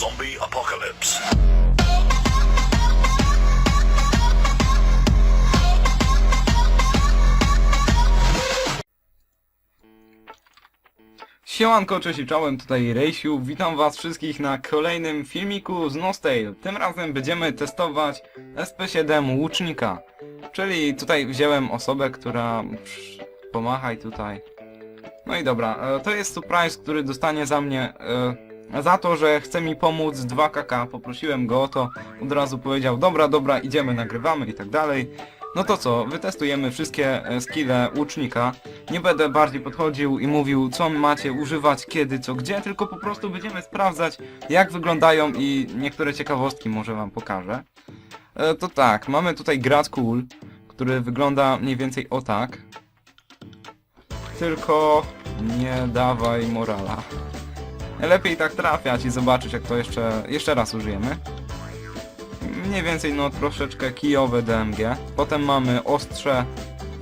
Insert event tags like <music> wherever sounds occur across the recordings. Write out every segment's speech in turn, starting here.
zombie apocalypse. Siemanko, cześć i czołem, tutaj Rejsiu, witam was wszystkich na kolejnym filmiku z Nostale. Tym razem będziemy testować SP7 Łucznika. Czyli tutaj wziąłem osobę, która... Psz, pomachaj tutaj. No i dobra, e, to jest surprise, który dostanie za mnie... E, za to, że chce mi pomóc 2kk, poprosiłem go o to, od razu powiedział, dobra, dobra, idziemy, nagrywamy i tak dalej. No to co, wytestujemy wszystkie e, skille łucznika. Nie będę bardziej podchodził i mówił, co macie używać, kiedy, co, gdzie, tylko po prostu będziemy sprawdzać, jak wyglądają i niektóre ciekawostki może wam pokażę. E, to tak, mamy tutaj Grad Cool, który wygląda mniej więcej o tak. Tylko nie dawaj morala. Lepiej tak trafiać i zobaczyć, jak to jeszcze, jeszcze raz użyjemy mniej więcej no troszeczkę kijowe DMG. Potem mamy ostrze,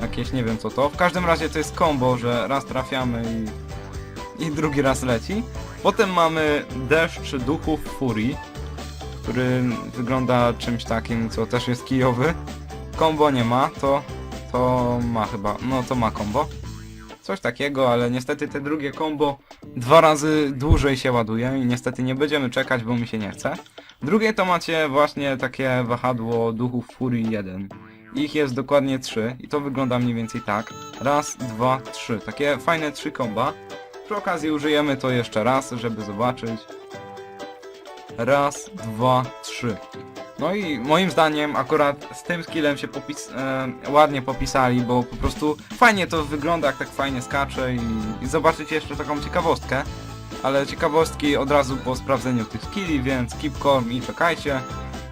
jakieś nie wiem co to. W każdym razie to jest combo, że raz trafiamy i, i drugi raz leci. Potem mamy deszcz duchów furii, który wygląda czymś takim, co też jest kijowy. Combo nie ma, to, to ma chyba, no to ma combo. Coś takiego, ale niestety te drugie combo dwa razy dłużej się ładuje i niestety nie będziemy czekać, bo mi się nie chce. Drugie to macie właśnie takie wahadło duchów Furii 1. Ich jest dokładnie 3 i to wygląda mniej więcej tak. Raz, dwa, trzy. Takie fajne trzy komba. Przy okazji użyjemy to jeszcze raz, żeby zobaczyć. Raz, dwa, trzy. No i moim zdaniem akurat z tym skillem się popis e, ładnie popisali, bo po prostu fajnie to wygląda, jak tak fajnie skacze i, i zobaczycie jeszcze taką ciekawostkę. Ale ciekawostki od razu po sprawdzeniu tych skilli, więc keep calm i czekajcie.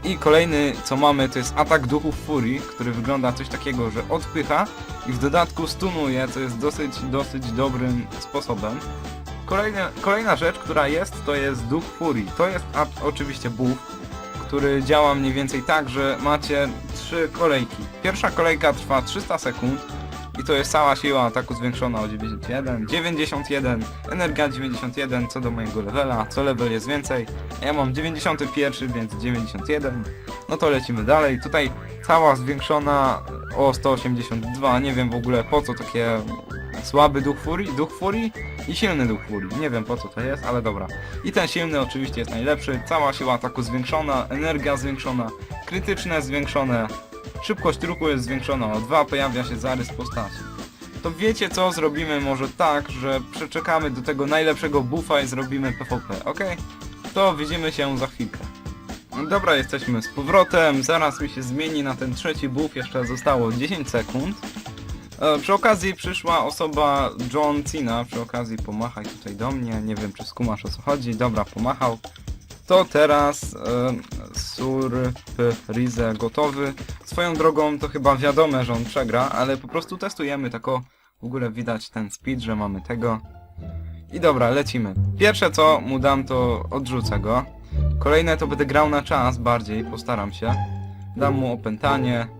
I kolejny co mamy to jest atak duchów furii, który wygląda coś takiego, że odpycha i w dodatku stunuje, co jest dosyć, dosyć dobrym sposobem. Kolejna, kolejna rzecz, która jest, to jest duch furii. To jest oczywiście buff, który działa mniej więcej tak, że macie trzy kolejki. Pierwsza kolejka trwa 300 sekund i to jest cała siła ataku zwiększona o 91, 91, energia 91 co do mojego levela, co level jest więcej. Ja mam 91, więc 91. No to lecimy dalej. Tutaj cała zwiększona o 182, nie wiem w ogóle po co takie słaby duch furii, duch furii i silny duch furii. Nie wiem po co to jest, ale dobra. I ten silny oczywiście jest najlepszy. Cała siła ataku zwiększona, energia zwiększona, krytyczne zwiększone, szybkość ruchu jest zwiększona o 2, pojawia się zarys postaci. To wiecie co, zrobimy może tak, że przeczekamy do tego najlepszego buffa i zrobimy PvP, ok? To widzimy się za chwilkę. Dobra, jesteśmy z powrotem, zaraz mi się zmieni na ten trzeci buff, jeszcze zostało 10 sekund. E, przy okazji przyszła osoba John Cena, przy okazji pomachaj tutaj do mnie, nie wiem czy skumasz o co chodzi, dobra pomachał. To teraz e, Surprise gotowy. Swoją drogą to chyba wiadome, że on przegra, ale po prostu testujemy tako w ogóle widać ten speed, że mamy tego. I dobra, lecimy. Pierwsze co mu dam to odrzucę go. Kolejne to będę grał na czas bardziej, postaram się. Dam mu opętanie.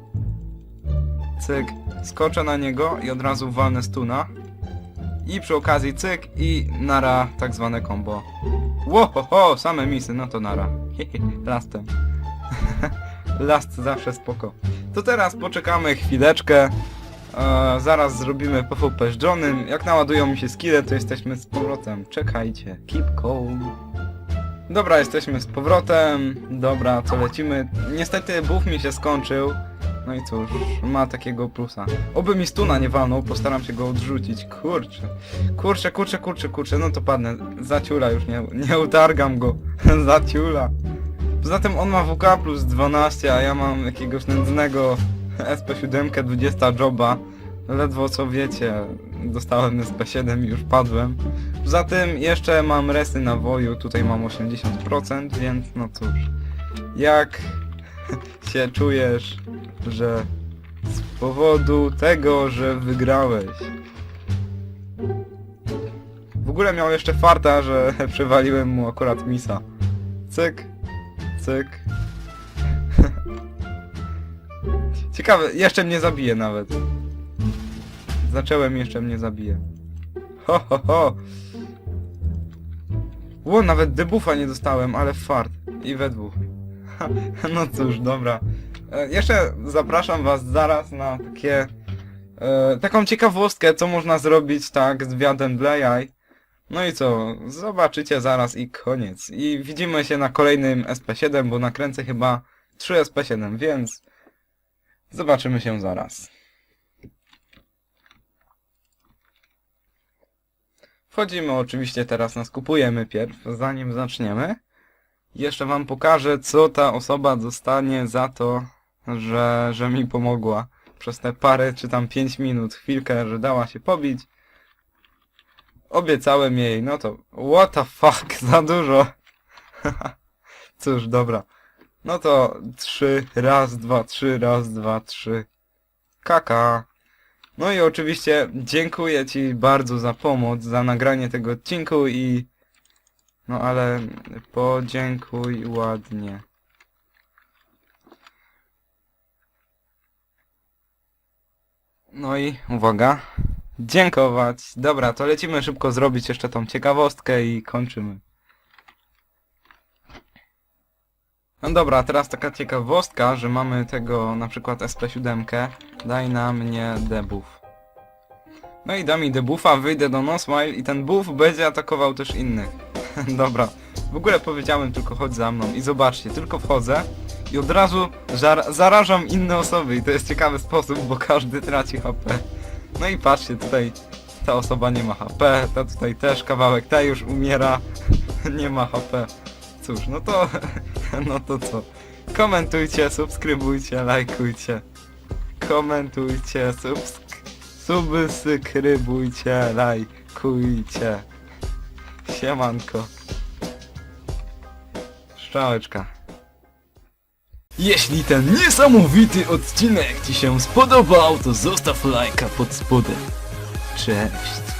Cyk, skoczę na niego i od razu walnę stuna. I przy okazji cyk i nara tak zwane combo. Ło, ho, ho, same misy, no to nara. Lastem. <laughs> Last zawsze spoko. To teraz poczekamy chwileczkę. E, zaraz zrobimy PvP z Johnem. Jak naładują mi się skille, to jesteśmy z powrotem. Czekajcie. Keep calm. Dobra, jesteśmy z powrotem. Dobra, co lecimy? Niestety buff mi się skończył. No i cóż, ma takiego plusa. Oby mi stuna nie walnął, postaram się go odrzucić. Kurczę. Kurczę, kurczę, kurczę, kurczę. No to padnę. Zaciula już, nie, nie utargam go. <laughs> Zaciula. Poza tym on ma WK plus 12, a ja mam jakiegoś nędznego SP7 20 joba. Ledwo co wiecie, dostałem SP7 i już padłem. Poza tym jeszcze mam resy na woju, tutaj mam 80%, więc no cóż. Jak <laughs> się czujesz, że z powodu tego, że wygrałeś? W ogóle miał jeszcze farta, że <laughs> przewaliłem mu akurat misa. Cyk, cyk. <laughs> Ciekawe, jeszcze mnie zabije nawet. Zacząłem jeszcze mnie zabije. Ho, ho, ho. Ło, nawet debuffa nie dostałem, ale fart. I we dwóch. <laughs> No cóż, dobra. E, jeszcze zapraszam was zaraz na takie... E, taką ciekawostkę, co można zrobić tak z wiadem dla jaj. No i co, zobaczycie zaraz i koniec. I widzimy się na kolejnym SP7, bo nakręcę chyba 3 SP7, więc zobaczymy się zaraz. Wchodzimy oczywiście teraz na skupujemy pierw, zanim zaczniemy. Jeszcze wam pokażę, co ta osoba dostanie za to, że, że mi pomogła przez te parę czy tam 5 minut, chwilkę, że dała się pobić. Obiecałem jej, no to what the fuck, <laughs> za dużo. <laughs> Cóż, dobra. No to trzy, raz, dwa, trzy, raz, dwa, trzy. Kaka. No i oczywiście dziękuję Ci bardzo za pomoc, za nagranie tego odcinku i... No ale podziękuj ładnie. No i uwaga. Dziękować. Dobra, to lecimy szybko zrobić jeszcze tą ciekawostkę i kończymy. No dobra, teraz taka ciekawostka, że mamy tego na przykład SP7. Daj na mnie debuff. No i da mi debuffa, wyjdę do Nosmile i ten buff będzie atakował też innych. <laughs> dobra, w ogóle powiedziałem tylko chodź za mną i zobaczcie, tylko wchodzę i od razu zarażam inne osoby i to jest ciekawy sposób, bo każdy traci HP. No i patrzcie, tutaj ta osoba nie ma HP, ta tutaj też kawałek, ta już umiera, <laughs> nie ma HP. Cóż, no to, <laughs> no to co? Komentujcie, subskrybujcie, lajkujcie. Komentujcie, subsk subskrybujcie, lajkujcie. Siemanko. Szczałeczka. Jeśli ten niesamowity odcinek Ci się spodobał, to zostaw lajka pod spodem. Cześć.